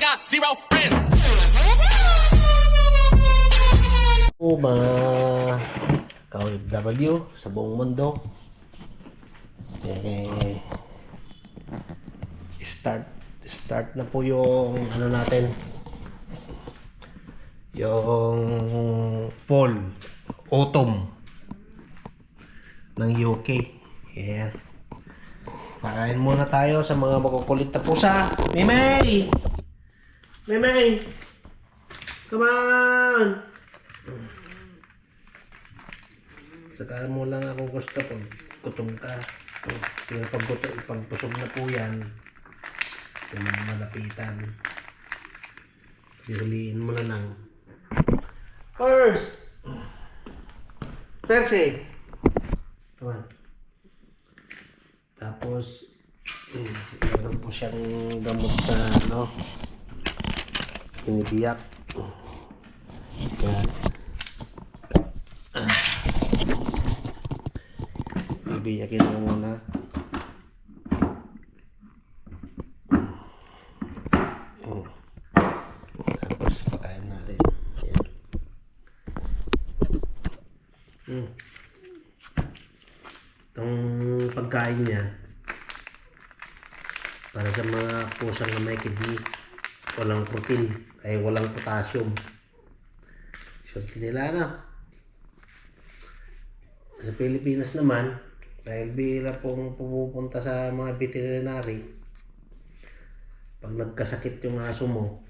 got zero friends. po mga ka-OFW sa buong mundo eh start start na po yung ano natin yung fall autumn ng UK yeah. Pakain muna tayo sa mga makukulit na pusa Mimay! Mimay! Come on! Saka mo lang ako gusto pag gutom ka. Yung pag, gutom, pag busog na po yan, yung malapitan. Huliin mo na lang. First! Percy! Come on. Tapos, mm, meron po siyang gamot na ano, pinibiyak. Yan. Bibiyakin mo muna. Oh. Tapos pakain natin. Yan. Hmm. Itong pagkain niya para sa mga pusang na may kidney walang protein ay walang potassium. Swerte nila na sa Pilipinas naman dahil bihira pong pumupunta sa mga veterinary pag nagkasakit yung aso mo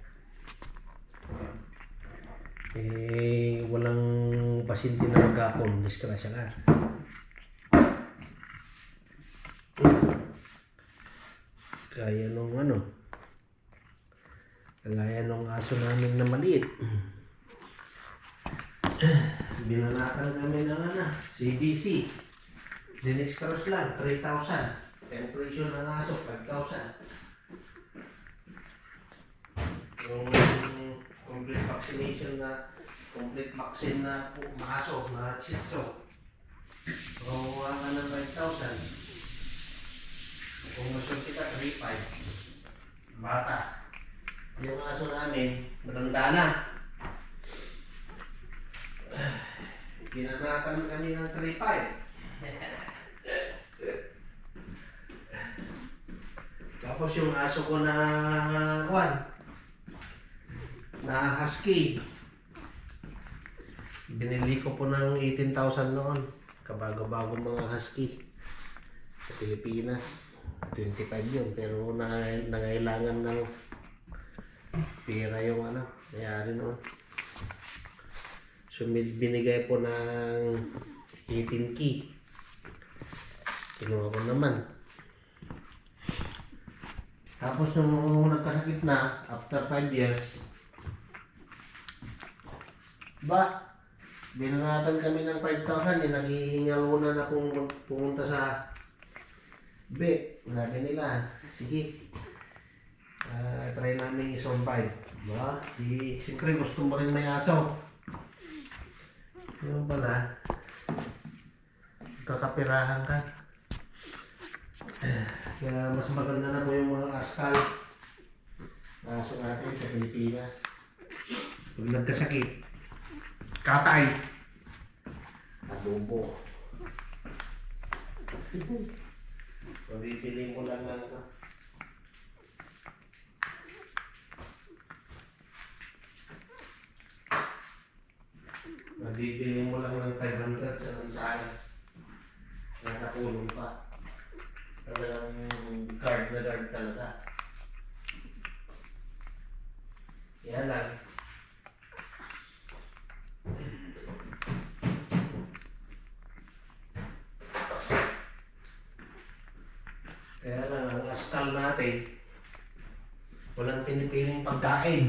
eh walang pasyente na magkapon disgrasya ka. Kaya nung ano kagaya nung aso namin na maliit binanatan kami ng ano, CBC. Dinextrose lang, 3,000. Temperature ng aso, 5,000. Yung complete vaccination na complete vaccine na po, maaso, na chitso. Kuha ka ng 5,000. Kung gusto kita, 3,500. Bata. Yung aso namin, matanda na. Ginanatan kami ng 3-5. Tapos yung aso ko na kwan, na husky. Binili ko po ng 18,000 noon. Kabago-bago mga husky. Sa Pilipinas. 25 yun. Pero na, nangailangan ng pera yung ano. Mayari noon. So, binigay po ng 18 key. Kinuha ko naman. Tapos nung nagkasakit na, after 5 years, ba, binanatan kami ng 5,000, eh, naghihingal muna na kung pumunta sa B. Sabi nila, sige, try namin i-survive. Ba, di, siyempre gusto mo rin may aso. Yung pala, kakapirahan ka. Kaya mas maganda na po yung mga askal. Aso natin sa Pilipinas. Pag nagkasakit, katay. Adobo. Pabipiling ko lang lang ito. Mabibili mo lang ng 500 sa mansaya. Nakatulong pa. Talagang guard na guard talaga. Yan lang. Kaya lang, ang askal natin, walang pinipiling pagkain.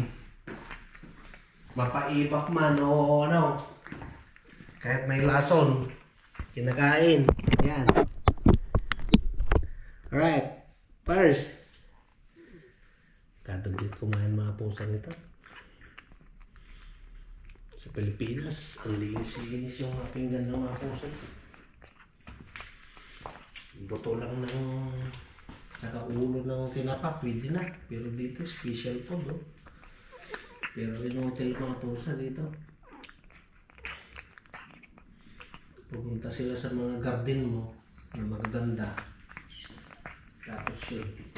Mapaibak man o ano. Kahit may lason, kinakain. Yan. Alright. First. Kadaglit kumain mga pusang ito. Sa Pilipinas, ang linis-linis yung mga pinggan ng mga puso. Buto lang ng Saka ulo ng tinapa, pwede na. Pero dito, special food, oh. Pero yung hotel mga tusa dito. Pupunta sila sa mga garden mo na magaganda. Tapos yun.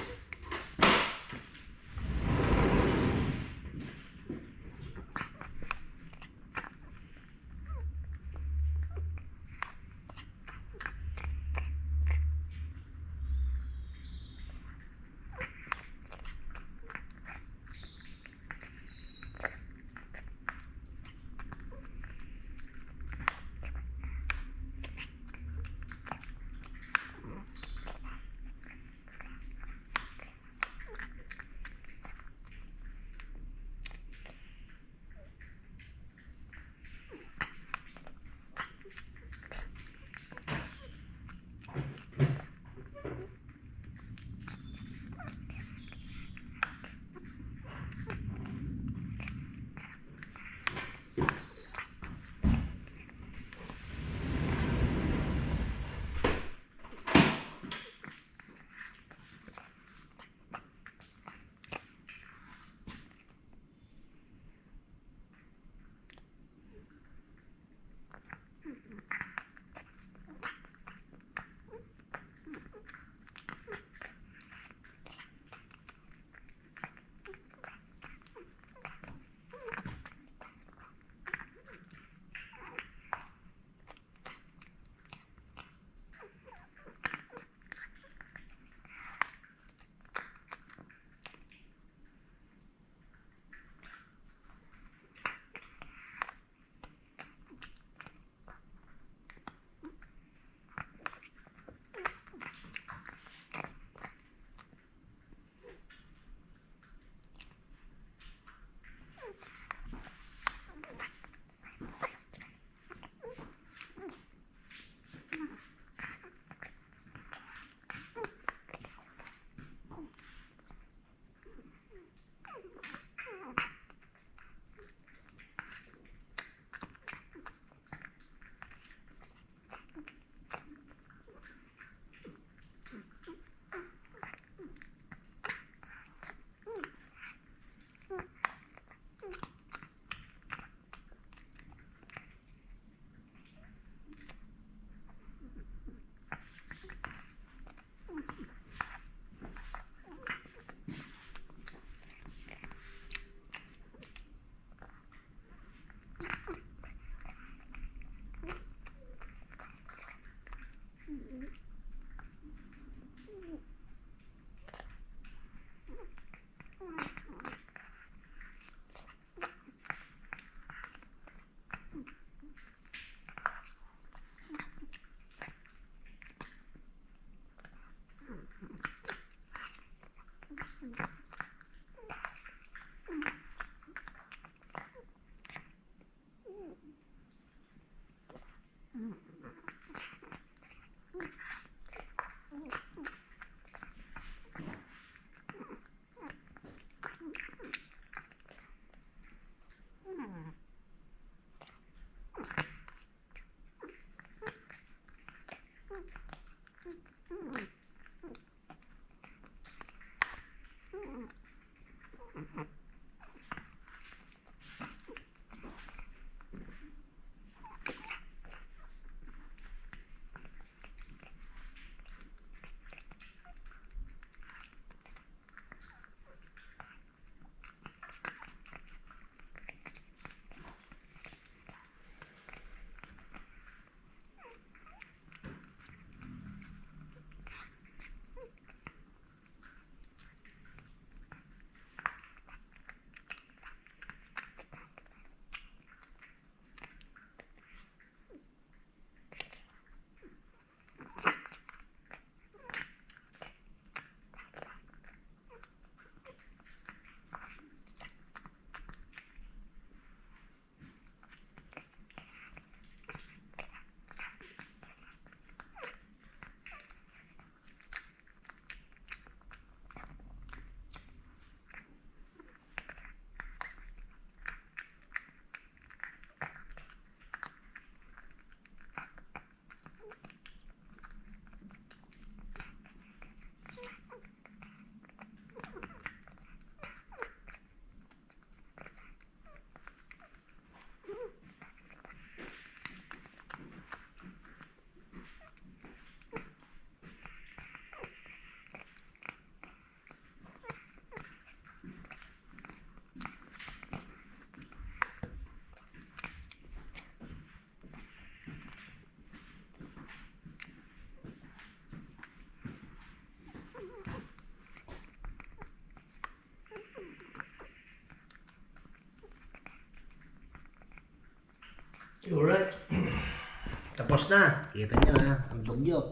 Alright. Tapos na. Kita nyo ha. Ang dugyot.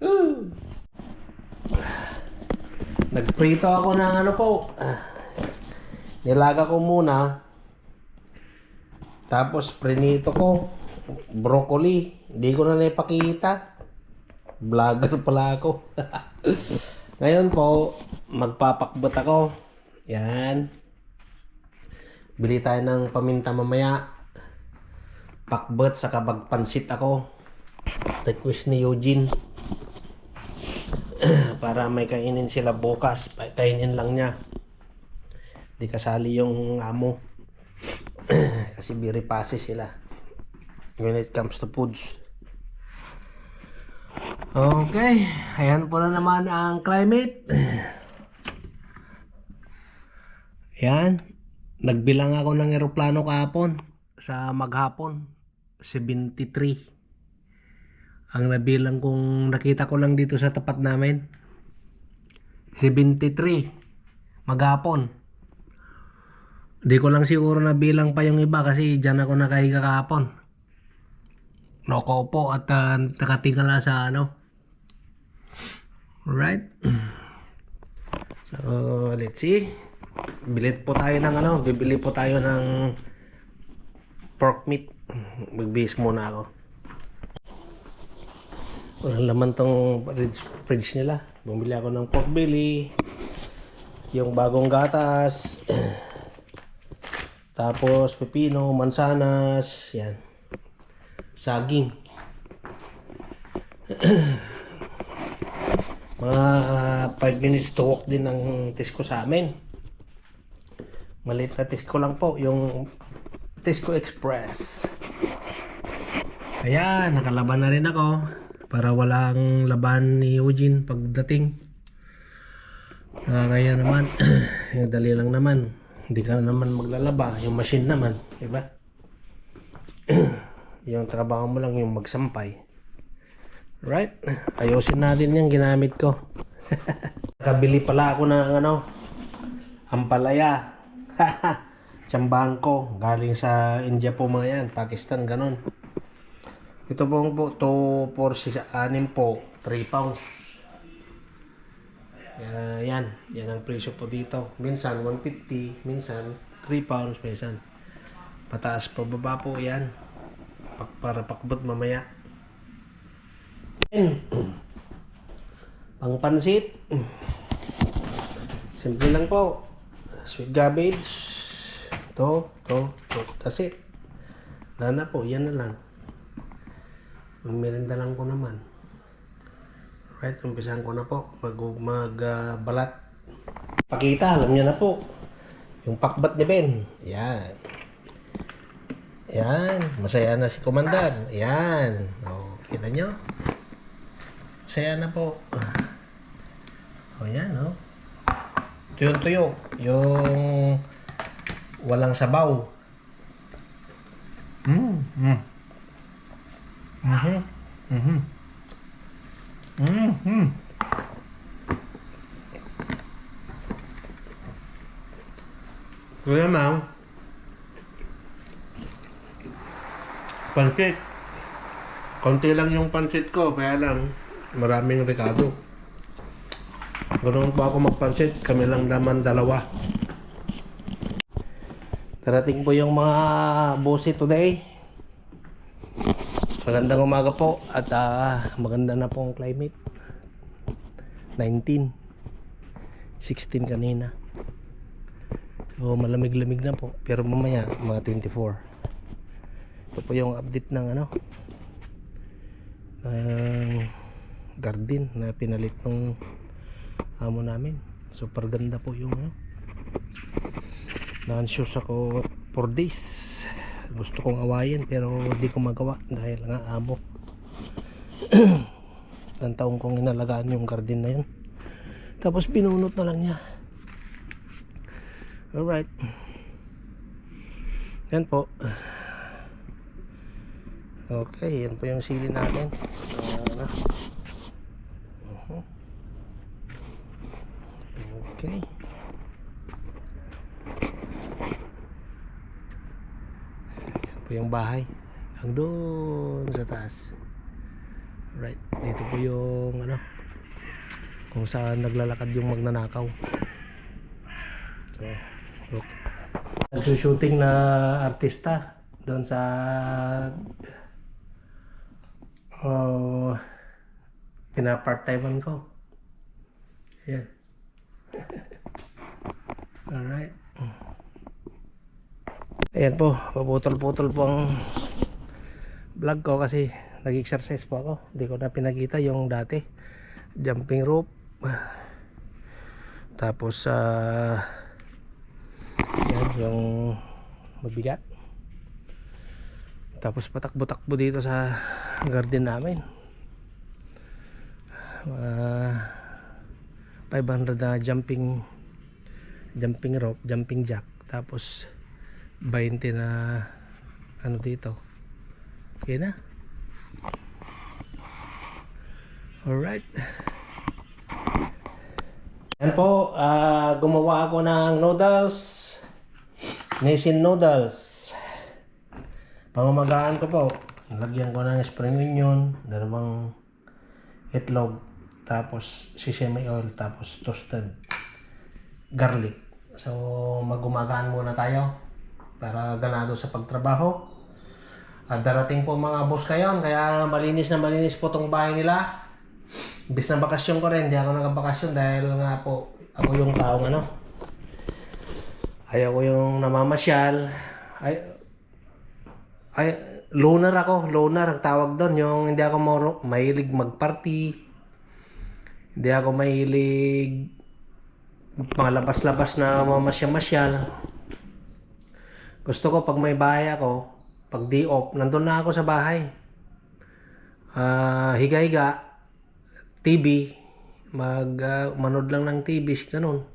Woo! Nagprito ako ng ano po. Nilaga ko muna. Tapos prinito ko. Broccoli. Hindi ko na naipakita. Vlogger pala ako. Ngayon po, magpapakbot ako. Yan. Bili tayo ng paminta mamaya. Pakbot sa kabagpansit ako. Request ni Eugene. Para may kainin sila bukas. Kainin lang niya. Di kasali yung amo. Kasi biripasi sila. When it comes to foods. Okay. Ayan po na naman ang climate. Yan. Nagbilang ako ng eroplano kahapon sa maghapon. 73. Ang nabilang kong nakita ko lang dito sa tapat namin. 73. Maghapon. Di ko lang siguro nabilang pa yung iba kasi dyan ako nakahiga kahapon. Nakaupo at uh, nakatingala sa ano. Alright. So, let's see. Bilit po tayo ng ano, bibili po tayo ng pork meat. Magbihis muna ako. Walang laman tong fridge, nila. Bumili ako ng pork belly. Yung bagong gatas. Tapos pepino, mansanas, yan. Saging. Mga 5 minutes to walk din ang Tesco sa amin. Maliit na Tesco lang po, yung Tesco Express. Ayan, nakalaban na rin ako para walang laban ni Eugene pagdating. Nakakaya naman, yung dali lang naman. Hindi ka naman maglalaba, yung machine naman, di ba? yung trabaho mo lang yung magsampay. Right? Ayusin natin yung ginamit ko. Nakabili pala ako ng ano, ampalaya. Ko. Galing sa India po mga yan. Pakistan, ganon. Ito pong po, 2, 4, 6, 6 po. 3 pounds. Uh, yan. Yan ang presyo po dito. Minsan 150, minsan 3 pounds, minsan. Pataas pa baba po yan. Pak para pakbot mamaya. Pang pansit. Simple lang po. Sweet cabbage. To, to, to. That's it. Wala na po. Yan na lang. Magmerenda lang ko naman. Right, umpisahan ko na po. Mag, mag uh, balat. Pakita, alam niya na po. Yung pakbat ni Ben. Yan. Yan. Masaya na si Komandan. Yan. O, kita nyo? Masaya na po. O, yan, o. Tuyo-tuyo. Yung walang sabaw. Mm, mm. Mhm. Mhm. Mhm. Kuya Mang. Pansit. Konti lang yung pansit ko, kaya lang maraming rekado. Ganoon po ako magpansit, kami lang naman dalawa. Darating po yung mga bossy today. Magandang umaga po at ah, maganda na po ang climate. 19 16 kanina. So malamig-lamig na po pero mamaya mga 24. Ito po yung update ng ano ng garden na pinalit ng amo namin. Super ganda po yung ano. Non-shoes ako 4 days gusto kong awayin pero hindi ko magawa dahil nga amo. Ang taong kong inalagaan yung garden na yun. Tapos pinunot na lang niya. Alright. Yan po. Okay yan po yung sili natin uh, uh-huh. Okay po yung bahay. Ang doon sa taas. Right. Dito po yung ano kung saan naglalakad yung magnanakaw. So, look. Nagsushooting na artista doon sa oh, pinapart-timean ko. Ayan. Alright. Ayan po, paputol-putol po ang vlog ko kasi nag-exercise po ako. Hindi ko na pinakita yung dati. Jumping rope. Tapos sa yan yung mabigat. Tapos patakbo-takbo dito sa garden namin. Uh, 500 na jumping jumping rope, jumping jack. Tapos 20 na ano dito. Okay na. Alright. Yan po, ah, gumawa ako ng noodles. Nissin noodles. Pangamagaan ko po. Lagyan ko ng spring onion, dalawang itlog, tapos sesame oil, tapos toasted garlic. So, magumagaan muna tayo para ganado sa pagtrabaho. At darating po mga boss kayon, kaya malinis na malinis po tong bahay nila. Bis na bakasyon ko rin, hindi ako nakabakasyon dahil nga po ako yung taong ano. Ayaw ko yung namamasyal. Ay, ay, loner ako, loner ang tawag doon. Yung hindi ako moro, mahilig magparty. Hindi ako mahilig mga labas-labas na mamasyal-masyal. Gusto ko pag may bahay ako, pag di off, nandun na ako sa bahay. Ah, higa-higa, TV, mag ah, manood lang ng TV, ganun.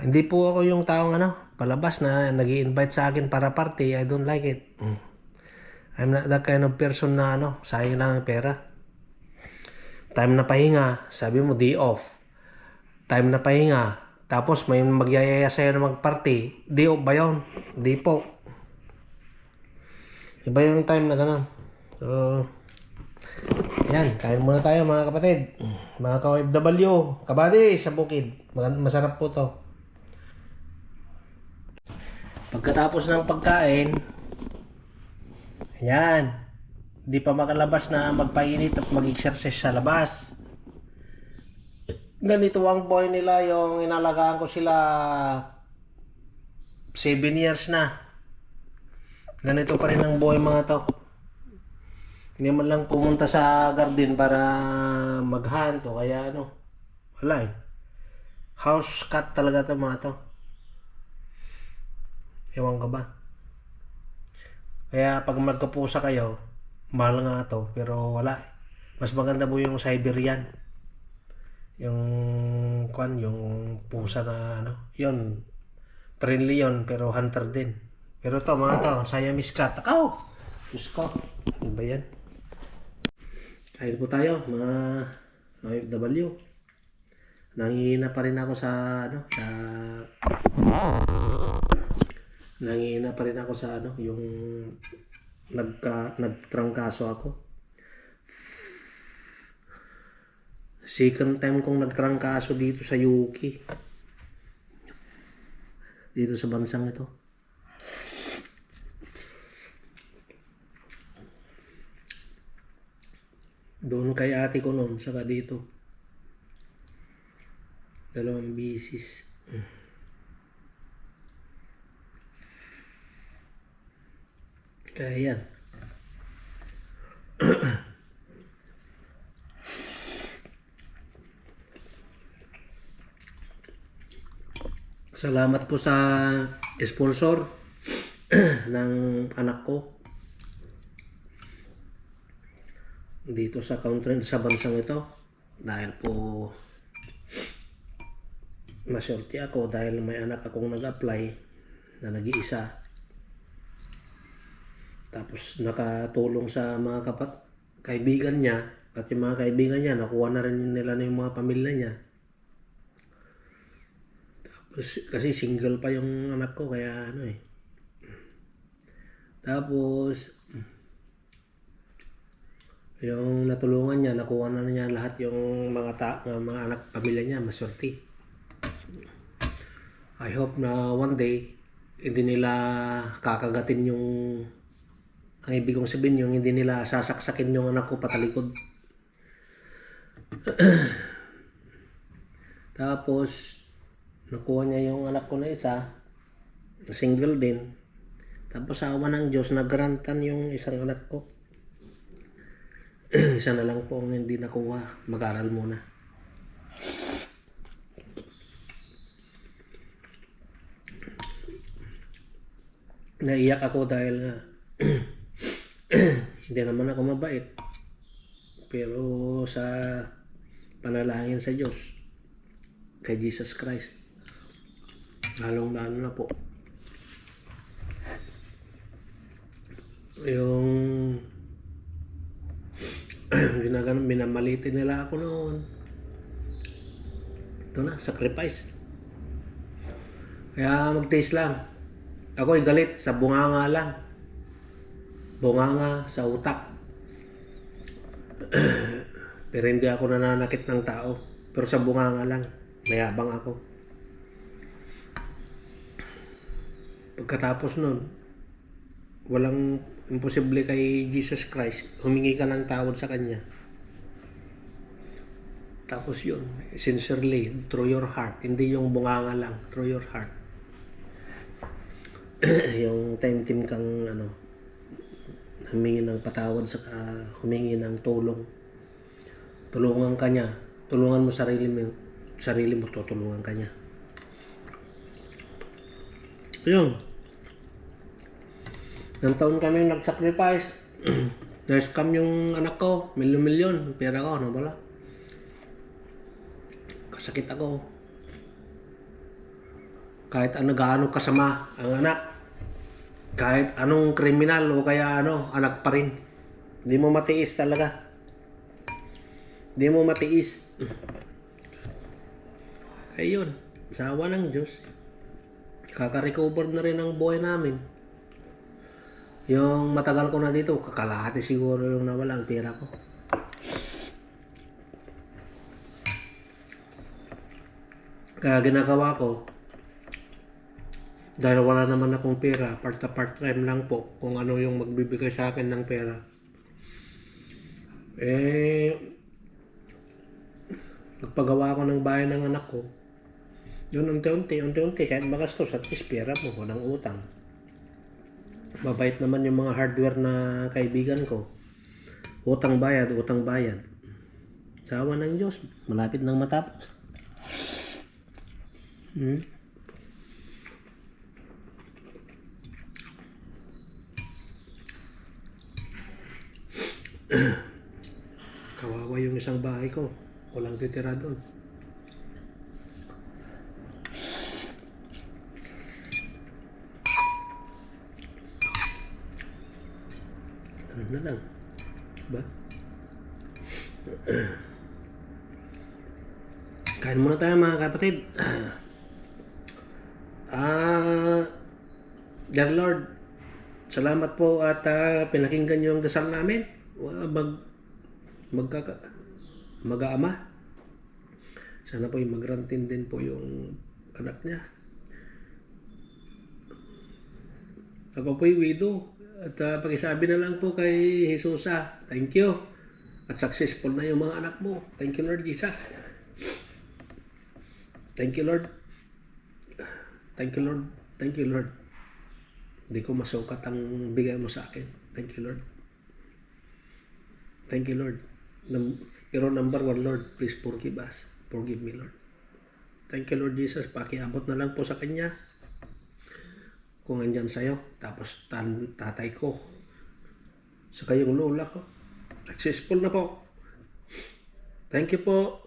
Hindi po ako yung taong ano, palabas na nag invite sa akin para party. I don't like it. Mm. I'm not that kind of person na ano, sayang lang ang pera. Time na pahinga, sabi mo di off. Time na pahinga, tapos may magyayaya sa'yo na magparty. Di off ba yun? Di po. Iba yung time na gano'n. So, yan, kain muna tayo mga kapatid. Mga ka-OFW, kabady sa bukid. Masarap po to. Pagkatapos ng pagkain, yan, di pa makalabas na magpainit at mag-exercise sa labas. Ganito ang boy nila, yung inalagaan ko sila 7 years na. Ganito pa rin ang buhay mga to. Hindi man lang pumunta sa garden para maghunt o kaya ano. Wala eh. House cat talaga to mga to. Ewan ka ba? Kaya pag magkapusa kayo, mahal nga to, pero wala. eh. Mas maganda mo yung Siberian. Yung kwan, yung pusa na ano, yun. Friendly yun, pero hunter din. Pero to, mga to, Siamese cat. Takaw! Diyos ko. Ano ba yan? Kain po tayo, mga OFW. Nangihina pa rin ako sa, ano, sa... Nangihina pa rin ako sa, ano, yung nagka, nagtrangkaso ako. Second time kong nagtrangkaso dito sa Yuki. Dito sa bansang ito. Doon kay ate ko noon, saka dito. Dalawang bisis. Kaya yan. Salamat po sa sponsor ng anak ko. Dito sa country sa bansang ito. Dahil po maswerte ako dahil may anak akong nag-apply na nag-iisa. Tapos nakatulong sa mga kapat kaibigan niya. At yung mga kaibigan niya nakuha na rin nila na yung mga pamilya niya kasi single pa yung anak ko kaya ano eh Tapos, yung natulungan niya, nakuha na niya lahat yung mga, ta- mga anak, pamilya niya, maswerte. I hope na one day, hindi nila kakagatin yung, ang ibig kong sabihin yung hindi nila sasaksakin yung anak ko patalikod. Tapos, nakuha niya yung anak ko na isa, single din. Tapos sa awa ng Diyos, nagrantan yung isang anak ko. isa na lang po ang hindi nakuha. Mag-aral muna. Naiyak ako dahil nga hindi naman ako mabait. Pero sa panalangin sa Diyos, kay Jesus Christ, lalong lalo na po. Yung ginaganon, minamalitin nila ako noon. Ito na, sacrifice. Kaya mag-taste lang. Ako ay galit sa bunganga lang. Bunganga sa utak. Pero hindi ako nananakit ng tao. Pero sa bunganga lang. Mayabang ako. Pagkatapos nun, walang imposible kay Jesus Christ. Humingi ka ng tawad sa Kanya. Tapos yun, sincerely, through your heart. Hindi yung bunganga lang, through your heart. yung time-team kang ano, humingi ng patawad sa uh, humingi ng tulong. Tulungan ka niya. Tulungan mo sarili mo. Sarili mo, tutulungan ka niya. Yun. Nang taon kami nag-sacrifice. Na-scam yung anak ko. Milyon-milyon. Pera ko, ano wala. Kasakit ako. Kahit ano gaano kasama ang anak. Kahit anong kriminal o kaya ano, anak pa rin. Hindi mo matiis talaga. Hindi mo matiis. Ayun, sa awa ng Diyos, kaka-recover na rin ang buhay namin. Yung matagal ko na dito, kakalahati siguro yung nawala ang pera ko. Kaya ginagawa ko, dahil wala naman akong pera, part part time lang po kung ano yung magbibigay sa akin ng pera. Eh, nagpagawa ako ng bahay ng anak ko. Yun, unti-unti, unti-unti, kahit magastos, at least pera mo, walang utang. Mabait naman yung mga hardware na kaibigan ko. Utang bayad, utang bayad. Sa awa ng Diyos, malapit nang matapos. Hmm? Kawawa yung isang bahay ko. Walang titira doon. Na lang. Ba? Kain muna tayo mga kapatid. Ah, Dear Lord, salamat po at ah, pinakinggan niyo ang dasal namin. Mag, magkaka, mag-aama. Sana po yung magrantin din po yung anak niya. Ako po yung widow. At uh, pakisabi na lang po kay Jesusa, thank you. At successful na yung mga anak mo. Thank you Lord Jesus. Thank you Lord. Thank you Lord. Thank you Lord. Hindi ko masukat ang bigay mo sa akin. Thank you Lord. Thank you Lord. Num- pero number one Lord, please forgive us. Forgive me Lord. Thank you Lord Jesus. Pakiabot na lang po sa Kanya. Kung andyan sa'yo. Tapos tan tatay ko. Saka yung lola ko. Successful na po. Thank you po.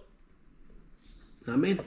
Amen.